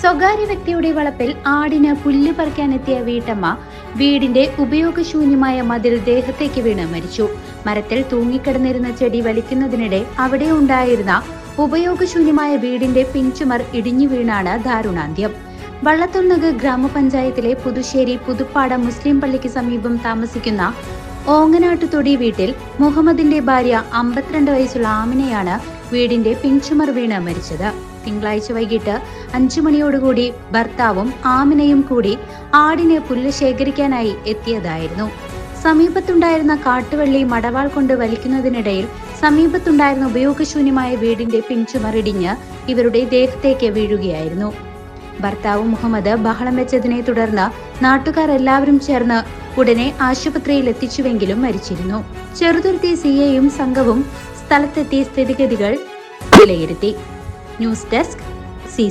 സ്വകാര്യ വ്യക്തിയുടെ വളപ്പിൽ ആടിന് പുല്ല് പറിക്കാനെത്തിയ വീട്ടമ്മ വീടിന്റെ ഉപയോഗശൂന്യമായ മതിൽ ദേഹത്തേക്ക് വീണ് മരിച്ചു. മരത്തിൽ തൂങ്ങിക്കിടന്നിരുന്ന ചെടി വലിക്കുന്നതിനിടെ അവിടെ ഉണ്ടായിരുന്ന ഉപയോഗശൂന്യമായ വീടിന്റെ പിഞ്ചുമർ ഇടിഞ്ഞു വീണാണ് ദാരുണാന്ത്യം. വള്ളത്തുന്നക് ഗ്രാമപഞ്ചായത്തിലെ പുതുശ്ശേരി പുതുപ്പാട മുസ്ലിം പള്ളിക്ക് സമീപം താമസിക്കുന്ന ഓങ്ങനാട്ടുതൊടി വീട്ടിൽ മുഹമ്മദിന്റെ ഭാര്യ അമ്പത്തിരണ്ട് വയസ്സുള്ള ആമിനെയാണ് വീടിന്റെ പിഞ്ചുമർ വീണ് മരിച്ചത്. തിങ്കളാഴ്ച വൈകിട്ട് അഞ്ചു മണിയോടുകൂടി ഭർത്താവും ആമിനയും കൂടി ആടിനെ പുല്ല് ശേഖരിക്കാനായി എത്തിയതായിരുന്നു. സമീപത്തുണ്ടായിരുന്ന കാട്ടുവള്ളി മടവാൾ കൊണ്ട് വലിക്കുന്നതിനിടയിൽ സമീപത്തുണ്ടായിരുന്ന ഉപയോഗശൂന്യമായ വീടിന്റെ പിഞ്ചുമറിടിഞ്ഞ് ഇവരുടെ ദേഹത്തേക്ക് വീഴുകയായിരുന്നു. ഭർത്താവ് മുഹമ്മദ് ബഹളം വെച്ചതിനെ തുടർന്ന് നാട്ടുകാർ എല്ലാവരും ചേർന്ന് ഉടനെ ആശുപത്രിയിൽ എത്തിച്ചുവെങ്കിലും മരിച്ചിരുന്നു. ചെറുതുരുത്തി സിയെയും സംഘവും സ്ഥലത്തെത്തി സ്ഥിതിഗതികൾ വിലയിരുത്തി. News desk C